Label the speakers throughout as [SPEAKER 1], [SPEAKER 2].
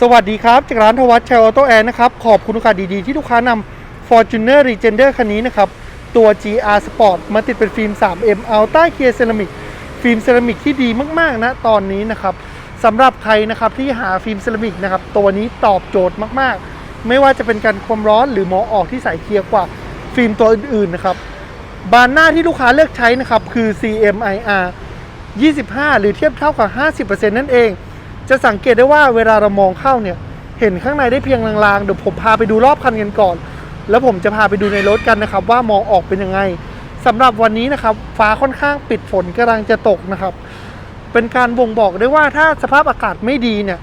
[SPEAKER 1] สวัสดีครับ จากร้านทวัชชัยออโต้แอร์นะครับ ขอบคุณโอกาสดีๆ ที่ลูกค้านำ Fortuner Legender คันนี้นะครับ ตัว GR Sport มาติดเป็นฟิล์ม 3M Ultra Clear Ceramic ฟิล์มเซรามิกที่ดีมากๆนะตอนนี้นะครับสำหรับใครนะครับที่หาฟิล์มเซรามิกนะครับ ตัวนี้ตอบโจทย์มากๆ ไม่ว่าจะเป็นการความร้อนหรือหมอออกที่ใส่เคียร์กว่าฟิล์มตัวอื่นๆนะครับบานหน้าที่ลูกค้าเลือกใช้นะครับคือ CMIR 25 หรือเทียบเท่ากับ 50%นั่นเอง จะสังเกตได้ว่าเวลาเรามองเข้าเนี่ย เห็นข้างในได้เพียงลางๆ เดี๋ยวผมพาไปดูรอบคันกันก่อน แล้วผมจะพาไปดูในรถกันนะครับ ว่ามองออกเป็นยังไงสำหรับวันนี้นะครับ ฟ้าค่อนข้างปิดฝนกำลังจะตกนะครับ เป็นการบ่งบอกได้ว่าถ้าสภาพอากาศไม่ดีเนี่ย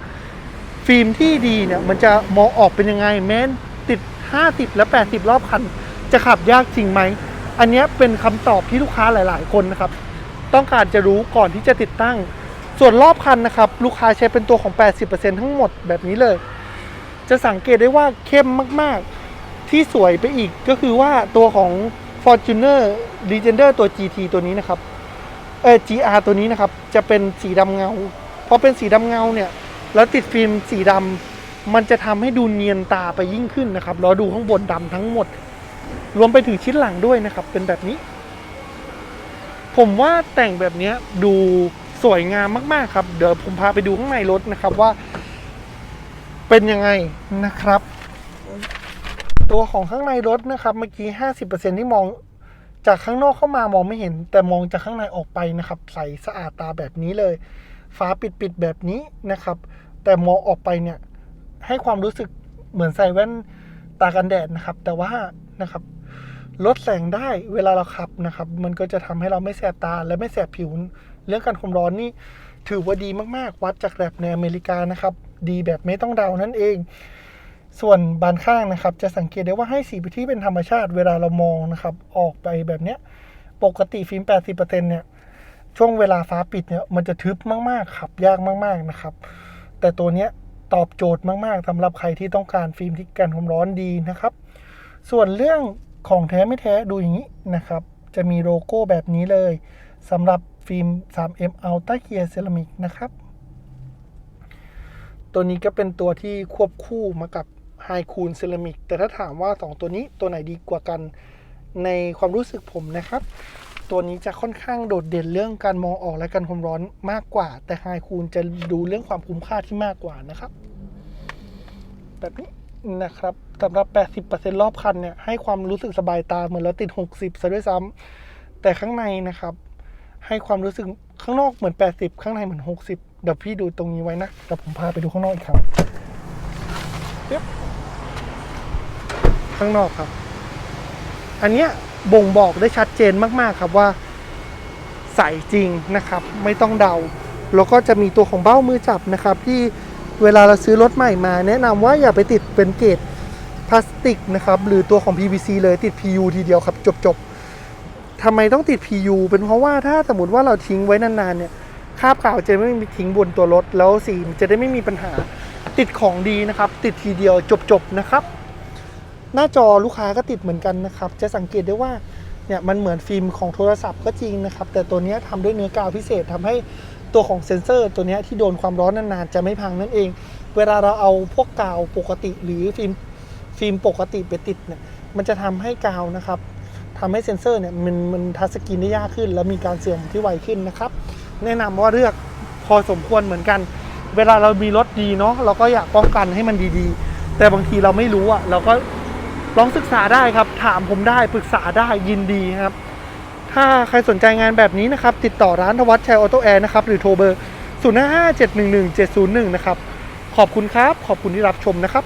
[SPEAKER 1] ฟิล์มที่ดีเนี่ยมันจะมองออกเป็นยังไงแม้นติด 50 และ 80 รอบคัน จะขับยากจริงไหม อันนี้เป็นคำตอบที่ลูกค้าหลาย ๆ คนนะครับ ต้องการจะรู้ก่อนที่จะติดตั้ง ส่วนรอบคันนะครับ ลูกค้าใช้เป็นตัวของ 80%ทั้งหมดแบบนี้เลย จะสังเกตได้ว่าเข้มมากๆ ที่สวยไปอีกก็คือว่าตัวของ Fortuner Legender ตัว GT ตัวนี้นะครับเออ GR ตัวนี้นะครับ จะเป็นสีดำเงาพอเป็นสีดำเงาเนี่ย แล้วติดฟิล์มสีดำมันจะทำให้ดูเนียนตาไปยิ่งขึ้นนะครับแล้วดูข้างบนดำทั้งหมด รวมไปถึงชิ้นหลังด้วยนะครับ เป็นแบบนี้ ผมว่าแต่งแบบนี้ดู สวยงามมากๆครับ เดี๋ยวผมพาไปดูข้างในรถนะครับว่า เป็นยังไงนะครับ ตัวของข้างในรถนะครับ เมื่อกี้50%ที่มองจากข้างนอกเข้ามามองไม่เห็น แต่มองจากข้างในออกไปนะครับ ใสสะอาดตาแบบนี้เลยฟ้าปิดๆแบบนี้นะครับ แต่มองออกไปเนี่ย ให้ความรู้สึกเหมือนใส่แว่นตากันแดดนะครับ แต่ว่านะครับลดแสงได้เวลาเราขับนะครับ มันก็จะทำให้เราไม่แสบตาและไม่แสบผิว เรื่องการความร้อนนี่ถือว่าดีมากๆ วัดจากแลบในอเมริกานะครับ ดีแบบไม่ต้องเดานั่นเอง ส่วนบานข้างนะครับ จะสังเกตได้ว่าให้สีที่เป็นธรรมชาติเวลาเรามองนะครับ ออกไปแบบเนี้ย ปกติฟิล์ม 80%เนี่ยช่วงเวลาฟ้าปิดเนี่ยมันจะทึบมากๆขับยากมากๆนะครับ แต่ตัวเนี้ยตอบโจทย์มากๆสำหรับใครที่ต้องการฟิล์มที่กันความร้อนดีนะครับ ส่วนเรื่องของแท้ไม่แท้ดูอย่างนี้นะครับ จะมีโลโก้แบบนี้เลยสำหรับ ฟิล์ม 3M Ultra Clear Ceramic นะครับ ตัวนี้ก็เป็นตัวที่ควบคู่มากับ High Cool Ceramic แต่ถ้าถามว่า 2 ตัวนี้ตัวไหนดีกว่ากันในความรู้สึกผมนะครับ ตัวนี้จะค่อนข้างโดดเด่นเรื่องการมองออกและการความร้อนมากกว่า แต่ High Cool จะดูเรื่องความคุ้มค่าที่มากกว่านะครับ แบบนี้นะครับสำหรับ 80%รอบคันเนี่ยให้ความรู้สึกสบายตาเหมือนเราติด 60ซะด้วยซ้ำแต่ข้างในนะครับ ให้ความรู้สึกข้างนอกเหมือน 80 ข้างในเหมือน 60 เดี๋ยวพี่ดูตรงนี้ไว้นะเดี๋ยวผมพาไปดูข้างนอกอีกครั้งปึ๊บข้างนอกครับ อันเนี้ยบ่งบอกได้ชัดเจนมากๆครับว่าใสจริงนะครับ ไม่ต้องเดา แล้วก็จะมีตัวของเบ้ามือจับนะครับ ที่เวลาเราซื้อรถใหม่มา แนะนำว่าอย่าไปติดเป็นเกรดพลาสติกนะครับ หรือตัวของ PVC เลยติด PU ทีเดียวครับจบๆ ทำไมต้องติด PU เป็นเพราะว่าถ้าสมมติว่าเราทิ้งไว้นานๆเนี่ยคราบขาวจะไม่มีทิ้งบนตัวรถ แล้วสีจะได้ไม่มีปัญหาติดของดีนะครับ ติดทีเดียวจบๆนะครับ หน้าจอลูกค้าก็ติดเหมือนกันนะครับ จะสังเกตได้ว่าเนี่ยมันเหมือนฟิล์มของโทรศัพท์ก็จริงนะครับ แต่ตัวนี้ยทำด้วยเนื้อกาวพิเศษทำให้ตัวของเซ็นเซอร์ ตัวนี้ที่โดนความร้อนนานๆจะไม่พังนั่นเอง เวลาเราเอาพวกกาวปกติหรือฟิล์มฟิล์มปกติไปติดเนี่ยมันจะทำให้กาวนะครับ ทำให้เซ็นเซอร์เนี่ยมันมันทัชสกรีนได้ยากขึ้น แล้วมีการเสื่อมที่ไวขึ้นนะครับ แนะนำว่าเลือกพอสมควรเหมือนกัน เวลาเรามีรถดีเนาะเราก็อยากป้องกันให้มันดีๆ แต่บางทีเราไม่รู้อะเราก็ลองศึกษาได้ครับ ถามผมได้ปรึกษาได้ยินดีครับ ถ้าใครสนใจงานแบบนี้นะครับ ติดต่อร้านทวัชชัยออโต้แอร์นะครับ หรือโทรเบอร์ 0 5 5 7 1 1 7 0 1 นะครับ ขอบคุณครับ ขอบคุณที่รับชมนะครับ